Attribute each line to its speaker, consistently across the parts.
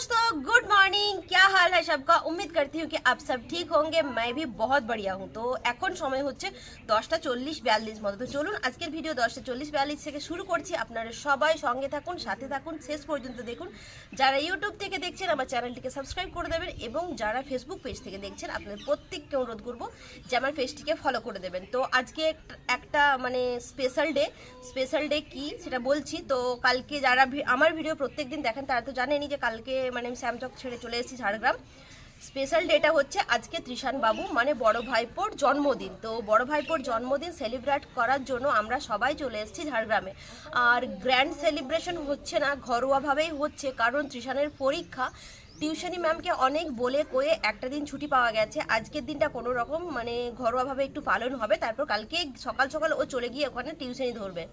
Speaker 1: что good morning क्या हाल है सबका उम्मीद करती हूँ कि आप सब ठीक होंगे मैं भी बहुत बढ़िया हूँ তো এখন সময় হচ্ছে দশটা চল্লিশ বিয়াল্লিশ মতো তো চলুন আজকের ভিডিও দশটা চল্লিশ বিয়াল্লিশ থেকে শুরু করছি আপনারা সবাই সঙ্গে থাকুন সাথে থাকুন শেষ পর্যন্ত দেখুন যারা ইউটিউব থেকে দেখছেন আমার চ্যানেলটিকে সাবস্ক্রাইব করে দেবেন এবং যারা ফেসবুক পেজ থেকে দেখছেন আপনাদের প্রত্যেককে অনুরোধ করবো যে আমার পেজটিকে ফলো করে দেবেন তো আজকে এক- একটা মানে স্পেশাল ডে স্পেশাল ডে কি সেটা বলছি তো কালকে যারা ভি- আমার ভিডিও প্রত্যেক দিন দেখেন তারা তো জানেনই যে কালকে মানে আমি শ্যামচক ছেড়ে চলে এসেছি ঝাড়গ্রাম। স্পেশাল ডেটা হচ্ছে আজকে ত্রিশান বাবু মানে বড় ভাইপোর জন্মদিন। তো বড় ভাইপোর জন্মদিন সেলিব্রেট করার জন্য আমরা সবাই চলে এসেছি ঝাড়গ্রামে। আর গ্র্যান্ড সেলিব্রেশন হচ্ছে না, ঘরোয়াভাবেই হচ্ছে, কারণ ত্রিশানের পরীক্ষা। টিউশনি ম্যামকে অনেক বলে কয়ে একটা দিন ছুটি পাওয়া গেছে। আজকের দিনটা কোনো রকম মানে ঘরোয়াভাবে একটু পালন হবে, তারপর কালকে সকাল সকাল ও চলে গিয়ে ওখানে টিউশনি ধরবে।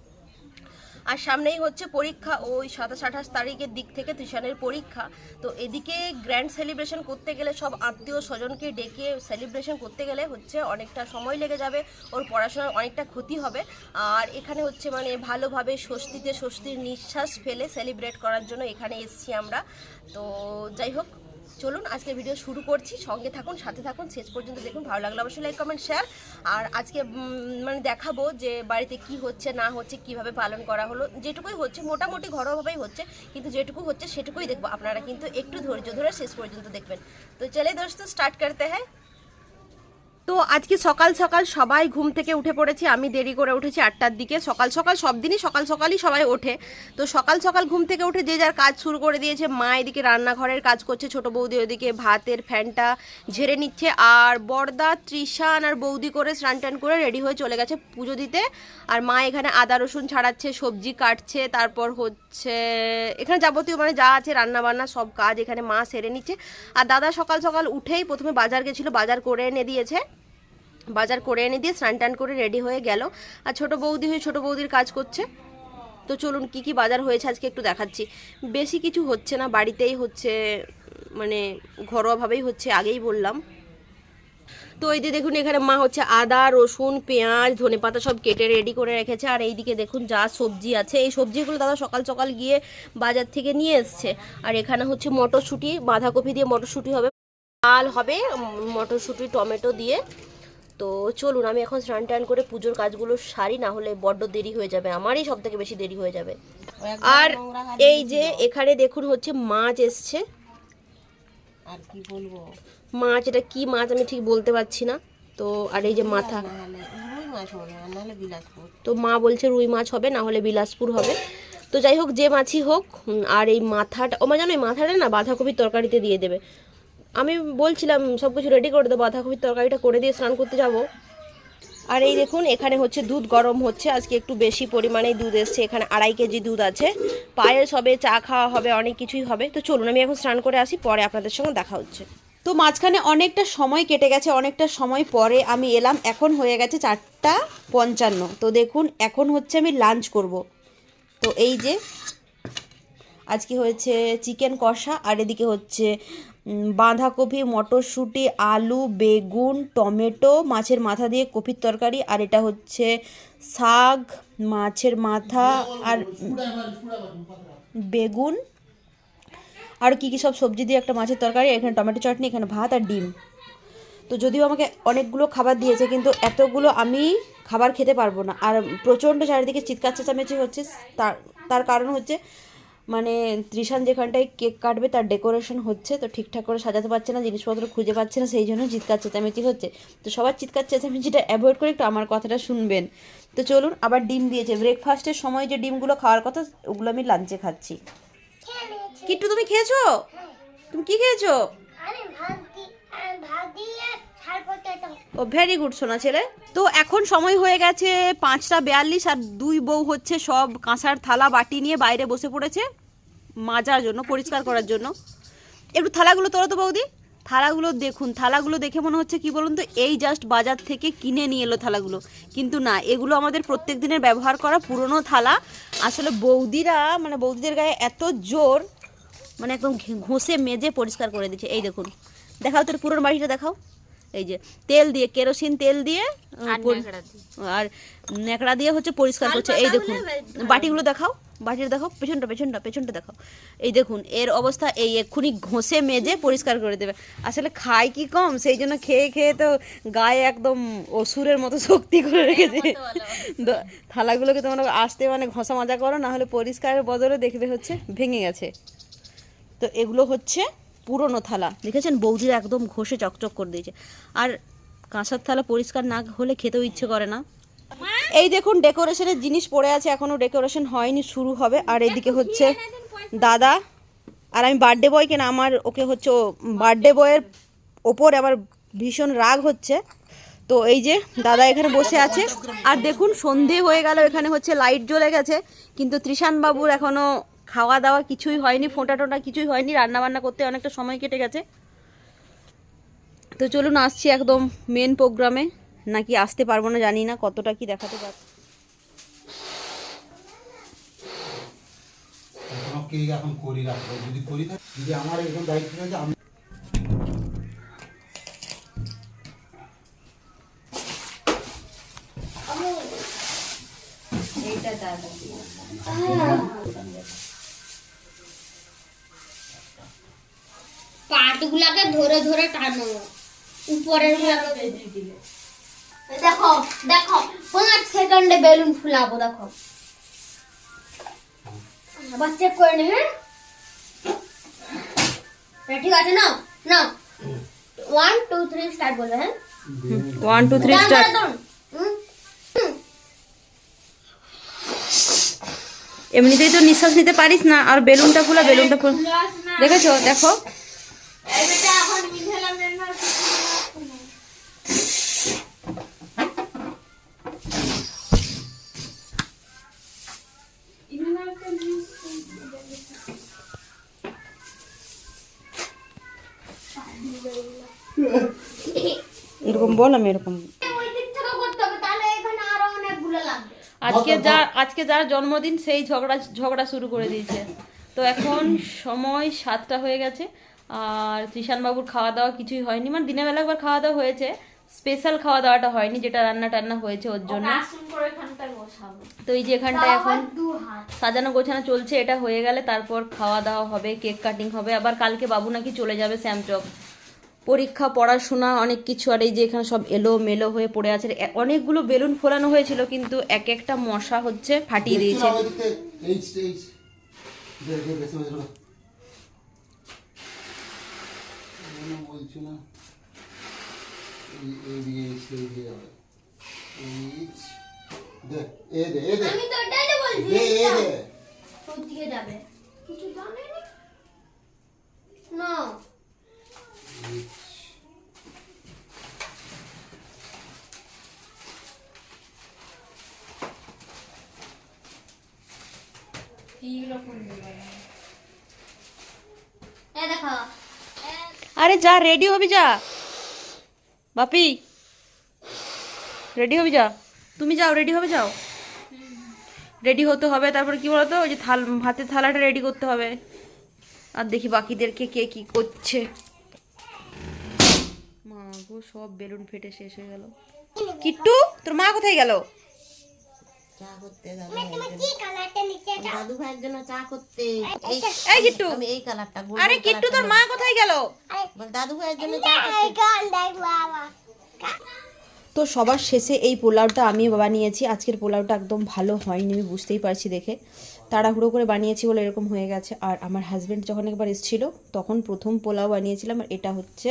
Speaker 1: আর সামনেই হচ্ছে পরীক্ষা, ওই সাতাশ আঠাশ তারিখের দিক থেকে ত্রিশানের পরীক্ষা। তো এদিকে গ্র্যান্ড সেলিব্রেশন করতে গেলে সব আত্মীয় স্বজনকে ডেকে সেলিব্রেশন করতে গেলে হচ্ছে অনেকটা সময় লেগে যাবে, ওর পড়াশোনার অনেকটা ক্ষতি হবে। আর এখানে হচ্ছে মানে ভালোভাবে স্বস্তিতে স্বস্তির নিঃশ্বাস ফেলে সেলিব্রেট করার জন্য এখানে এসছি আমরা। তো যাই হোক চলুন আজকে ভিডিও শুরু করছি। সঙ্গে থাকুন, সাথে থাকুন। শেষ পর্যন্ত দেখুন। ভালো লাগলে অবশ্যই লাইক কমেন্ট শেয়ার আর আজকে মানে দেখাবো যে বাড়িতে কি হচ্ছে, না হচ্ছে, কীভাবে পালন করা হলো। যেটুকুই হচ্ছে, মোটামুটি ঘরোয়াভাবেই হচ্ছে। কিন্তু যেটুকু হচ্ছে, সেটুকুই দেখব। আপনারা কিন্তু একটু ধৈর্য ধরে শেষ পর্যন্ত দেখবেন। তো চলে দোস্ত স্টার্ট করতে হ্যাঁ। তো আজকে সকাল সকাল সবাই ঘুম থেকে উঠে পড়েছি। আমি দেরি করে উঠেছি আটটার দিকে। সকাল সকাল সব দিনই সকাল সকালই সবাই ওঠে। তো সকাল সকাল ঘুম থেকে উঠে যে যার কাজ শুরু করে দিয়েছে, মা এদিকে রান্নাঘরের কাজ করছে, ছোট বৌদি ওদিকে ভাতের ফ্যানটা ঝেড়ে নিচ্ছে আর বড়দা ত্রিশান আর বৌদি করে স্নান টান করে রেডি হয়ে চলে গেছে পুজো দিতে। আর মা এখানে আদা, রসুন ছাড়াচ্ছে, সবজি কাটছে, তারপর হচ্ছে এখানে যাবতীয় মানে যা আছে রান্না বান্না সব কাজ এখানে মা সেরে নিচ্ছে। আর দাদা সকাল সকাল উঠেই প্রথমে বাজার গেছিল, বাজার করে এনে দিয়েছে। বাজার করে এনে দিয়ে স্নান টান করে রেডি হয়ে গেল। আর ছোট বৌদি হয়ে ছোট বৌদির কাজ করছে। তো চলুন কি কি বাজার হয়েছে আজকে একটু দেখাচ্ছি। বেশি কিছু হচ্ছে না, বাড়িতেই হচ্ছে মানে ঘরোয়াভাবেই হচ্ছে, আগেই বললাম। তো এই যে দেখুন, এখানে মা হচ্ছে আদা, রসুন, পেঁয়াজ, ধনে পাতা সব কেটে রেডি করে রেখেছে। আর এইদিকে দেখুন, যা সবজি আছে, এই সবজিগুলো দাদা সকাল সকাল গিয়ে বাজার থেকে নিয়ে এসছে। আর এখানে হচ্ছে মটরশুঁটি, বাঁধাকপি দিয়ে মটরশুঁটি হবে। ডাল হবে মটরশুঁটি, টমেটো দিয়ে। তো চলুন আমি এখন স্নান টান করে পুজোর কাজগুলো সারি না হলে বড্ড দেরি হয়ে যাবে। আমারই সব থেকে বেশি দেরি হয়ে যাবে। আর এই যে এখানে দেখুন হচ্ছে মাছ এসছে।
Speaker 2: আর কি বলব?
Speaker 1: মাছ এটা কি মাছ আমি ঠিক বলতে পারছি না। তো আর এই যে মাথা। তো মা বলছে রুই মাছ হবে না হলে বিলাসপুর হবে। তো যাই হোক যে মাছই হোক আর এই মাথাটা ও মা জানো এই মাথাটা না বাঁধাকপির তরকারিতে দিয়ে দেবে। আমি বলছিলাম সব কিছু রেডি করে দেবো, বাঁধাকপির তরকারিটা করে দিয়ে স্নান করতে যাব। আর এই দেখুন, এখানে হচ্ছে দুধ গরম হচ্ছে, আজকে একটু বেশি পরিমাণে দুধ এসছে, এখানে আড়াই কেজি দুধ আছে। পায়েস হবে, চা খাওয়া হবে, অনেক কিছুই হবে। তো চলুন, আমি এখন স্নান করে আসি, পরে আপনাদের সঙ্গে দেখা হচ্ছে।
Speaker 3: তো মাঝখানে অনেকটা সময় কেটে গেছে, অনেকটা সময় পরে আমি এলাম, এখন হয়ে গেছে চারটা পঞ্চান্ন। তো দেখুন, এখন হচ্ছে আমি লাঞ্চ করব। তো এই যে, আজকে হয়েছে চিকেন কষা, আর এদিকে হচ্ছে বাঁধাকপি, মটরশুঁটি, আলু, বেগুন, টমেটো, মাছের মাথা দিয়ে কপির তরকারি, আর এটা হচ্ছে শাক, মাছের মাথা, আর বেগুন। আর কি কি সব সবজি দিয়ে একটা মাছের তরকারি, এখানে টমেটো চাটনি, এখানে ভাত আর ডিম। তো যদিও আমাকে অনেকগুলো খাবার দিয়েছে, কিন্তু এতগুলো আমি খাবার খেতে পারব না। আর প্রচণ্ড চারিদিকে চিৎকার চেঁচামেচি হচ্ছে, তার তার কারণ হচ্ছে মানে ত্রিশান যেখানটায় কেক কাটবে তার ডেকোরেশন হচ্ছে তো ঠিকঠাক করে সাজাতে পারছে না জিনিসপত্র খুঁজে পাচ্ছে না সেই জন্য চিৎকার চেঁচামেচি হচ্ছে। তো সবার চিৎকার চেঁচামেচিটা অ্যাভয়েড করে একটু আমার কথাটা শুনবেন। তো চলুন আবার ডিম দিয়েছে। ব্রেকফাস্টের সময় যে ডিমগুলো খাওয়ার কথা ওগুলো আমি লাঞ্চে খাচ্ছি। কিট্টু তুমি খেয়েছো? তুমি কি খেয়েছো? ও ভেরি গুড সোনা ছেলে। তো এখন সময় হয়ে গেছে পাঁচটা বিয়াল্লিশ আর দুই বউ হচ্ছে সব কাঁসার থালা বাটি নিয়ে বাইরে বসে পড়েছে। মাজার জন্য, পরিষ্কার করার জন্য। একটু থালাগুলো তোলো তো বৌদি। থালাগুলো দেখুন, থালাগুলো দেখে মনে হচ্ছে কি বলুন তো, এই জাস্ট বাজার থেকে কিনে নিয়ে এলো থালাগুলো। কিন্তু না, এগুলো আমাদের প্রত্যেক দিনের ব্যবহার করা পুরনো থালা। আসলে বৌদিরা মানে বৌদিদের গায়ে এত জোর মানে একদম ঘষে মেজে পরিষ্কার করে দিচ্ছে। এই দেখুন, দেখাও তোর পুরনো বাড়িটা দেখাও।
Speaker 1: এই যে তেল দিয়ে কেরোসিন তেল দিয়ে আর ন্যাকড়া দিয়ে। হচ্ছে পরিষ্কার করছে। এই দেখুন বাটিগুলো দেখাও বাটির দেখাও পেছনটা পেছনটা পেছনটা দেখাও। এই দেখুন এর অবস্থা এই এক্ষুনি ঘষে মেজে পরিষ্কার করে দেবে। আসলে খায় কি কম সেই জন্য খেয়ে খেয়ে তো গায়ে একদম অসুরের মতো শক্তি করে রেখেছে। থালাগুলোকে তোমরা আসতে মানে ঘষা মাজা করো না হলে পরিষ্কারের বদলে দেখবে হচ্ছে ভেঙে গেছে। তো এগুলো হচ্ছে পুরনো থালা। দেখেছেন? বৌদিরা একদম ঘষে চকচক করে দিয়েছে। আর কাঁসার থালা পরিষ্কার না হলে খেতেও ইচ্ছে করে না। এই দেখুন, ডেকোরেশনের জিনিস পড়ে আছে। এখনও ডেকোরেশন হয়নি, শুরু হবে। আর এদিকে হচ্ছে দাদা। আর আমি বার্থডে বয় কেন, আমার ওকে হচ্ছে বার্থডে বয়ের ওপর আমার ভীষণ রাগ হচ্ছে। তো এই যে দাদা এখানে বসে আছে। আর দেখুন, সন্ধে হয়ে গেল। এখানে হচ্ছে লাইট জ্বলে গেছে। কিন্তু ত্রিশান বাবুর এখনও খাওয়া দাওয়া কিছুই হয়নি ফোঁটা টোটা কিছুই হয়নি রান্না বান্না করতে অনেকটা সময় কেটে গেছে। তো চলুন আসছি একদম মেন প্রোগ্রামে নাকি আসতে পারব না জানি না কতটা কি দেখাতে পার
Speaker 4: এখনও কে এখন করি রাখব যদি করি যদি আমার এরকম দায়িত্ব থাকে আমি
Speaker 5: পাটগুলাকে ধরে ধরে টানো। উপরের দেখো দেখো পাঁচ সেকেন্ডে বেলুন ফুলাবো দেখো। আবার চেক করে নি হ্যাঁ ঠিক আছে নাও নাও। ওয়ান টু থ্রি স্টার্ট বলবে হ্যাঁ?
Speaker 1: ওয়ান টু থ্রি
Speaker 5: দাঁড়ান,
Speaker 1: স্টার
Speaker 5: দাঁড়ান, দাঁড়ান। হুম, হুম।
Speaker 1: এমনিতেই তো নিঃশ্বাস নিতে পারিস না আর বেলুনটা ফুলা বেলুনটা ফুল। দেখেছ? দেখো। এরকম বল আমি এরকম।
Speaker 5: ওই দিক থেকে করতে হবে তাহলে এখানে আরও অনেকগুলো লাগবে
Speaker 1: আজকে যা আজকে যার জন্মদিন সেই ঝগড়া ঝগড়া শুরু করে দিয়েছে। তো এখন সময় সাতটা হয়ে গেছে আর বাবুর খাওয়া দাওয়া কিছুই হয়নি। মানে দিনের বেলা একবার খাওয়া দাওয়া হয়েছে স্পেশাল খাওয়া দাওয়াটা হয়নি যেটা রান্না টান্না হয়েছে ওর জন্য। তো এই যে এখানটায় এখন সাজানো গোছানো চলছে এটা হয়ে গেলে তারপর খাওয়া দাওয়া হবে কেক কাটিং হবে। আবার কালকে বাবু নাকি চলে যাবে শ্যামচক। পরীক্ষা পড়াশোনা অনেক কিছু আর এই যে এখানে সব এলো মেলো হয়ে পড়ে আছে। অনেকগুলো বেলুন ফোলানো হয়েছিল কিন্তু এক একটা মশা হচ্ছে ফাটিয়ে দিয়েছে।
Speaker 5: যাবে? কিছু জানে না।
Speaker 1: আরে যা রেডি হবি যা। বাপি রেডি হবি যা। তুমি যাও রেডি হবে, যাও। রেডি হতে হবে, তারপরে কি বলতো, ওই যে থাল ভাতের থালাটা রেডি করতে হবে। আর দেখি বাকিদেরকে কে কি করছে। মা গো সব বেলুন ফেটে শেষ হয়ে গেল। কিট্টু তোর মা কোথায় গেল?
Speaker 3: চা করতে দাদু
Speaker 5: কি কালারটা নিচে
Speaker 3: দাদু ভাইয়ের জন্য চা করতে। এই
Speaker 1: এই কিট্টু।
Speaker 3: আমি এই কালারটা
Speaker 1: আরে কিট্টু তোর মা কোথায় গেল?
Speaker 3: দাদু ভাইয়ের জন্য চা করতে।
Speaker 5: গান দেখ বাবা।
Speaker 1: তো সবার শেষে এই পোলাওটা আমি বানিয়েছি। আজকের পোলাওটা একদম ভালো হয়নি আমি বুঝতেই পারছি দেখে। তাড়াহুড়ো করে বানিয়েছি বলে এরকম হয়ে গেছে। আর আমার হাজব্যান্ড যখন একবার এসেছিল তখন প্রথম পোলাও বানিয়েছিলাম। আর এটা হচ্ছে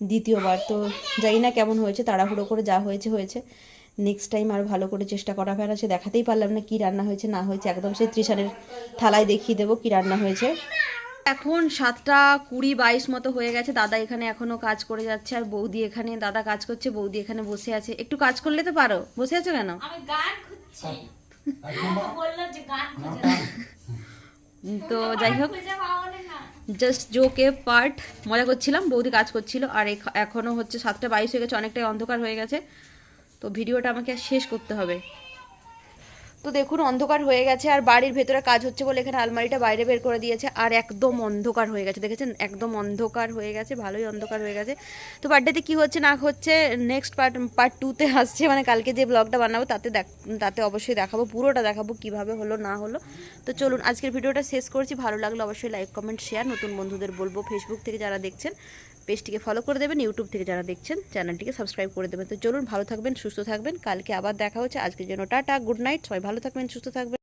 Speaker 1: দ্বিতীয়বার। তো জানি না কেমন হয়েছে তাড়াহুড়ো করে যা হয়েছে হয়েছে। নেক্সট টাইম আর ভালো করে চেষ্টা করা ফেরা সে দেখাতেই পারলাম না কী রান্না হয়েছে না হয়েছে। একদম সেই ত্রিশানের থালায় দেখিয়ে দেবো কী রান্না হয়েছে। এখন সাতটা কুড়ি বাইশ মতো হয়ে গেছে দাদা এখানে এখনও কাজ করে যাচ্ছে আর বৌদি এখানে দাদা কাজ করছে বৌদি এখানে বসে আছে। একটু কাজ করলে তো পারো বসে আছো কেন? তো যাই হোক জাস্ট জোকে পার্ট মজা করছিলাম, বৌদি কাজ করছিল, আর এখনও এখনও হচ্ছে সাতটা বাইশ হয়ে গেছে, অনেকটাই অন্ধকার হয়ে গেছে, তো ভিডিওটা আমাকে শেষ করতে হবে। তো দেখুন, অন্ধকার হয়ে গেছে আর বাড়ির ভেতরে কাজ হচ্ছে বলে এখানে আলমারিটা বাইরে বের করে দিয়েছে আর একদম অন্ধকার হয়ে গেছে। দেখেছেন? একদম অন্ধকার হয়ে গেছে, ভালোই অন্ধকার হয়ে গেছে। তো বার্থডেতে কী হচ্ছে না হচ্ছে নেক্সট পার্ট পার্ট টুতে আসছে। মানে কালকে যে ব্লগটা বানাবো তাতে দেখ, তাতে অবশ্যই দেখাবো, পুরোটা দেখাবো কীভাবে হলো, না হলো। তো চলুন, আজকের ভিডিওটা শেষ করছি। ভালো লাগলে অবশ্যই লাইক কমেন্ট শেয়ার নতুন বন্ধুদের বলব ফেসবুক থেকে যারা দেখছেন পেজটিকে ফলো করে দেবেন ইউটিউব থেকে যারা দেখছেন চ্যানেলটিকে সাবস্ক্রাইব করে দেবেন। তো চলুন, ভালো থাকবেন, সুস্থ থাকবেন। কালকে আবার দেখা হচ্ছে। আজকের জন্য টাটা গুড নাইট সবাই ভালো থাকবেন, সুস্থ থাকবেন।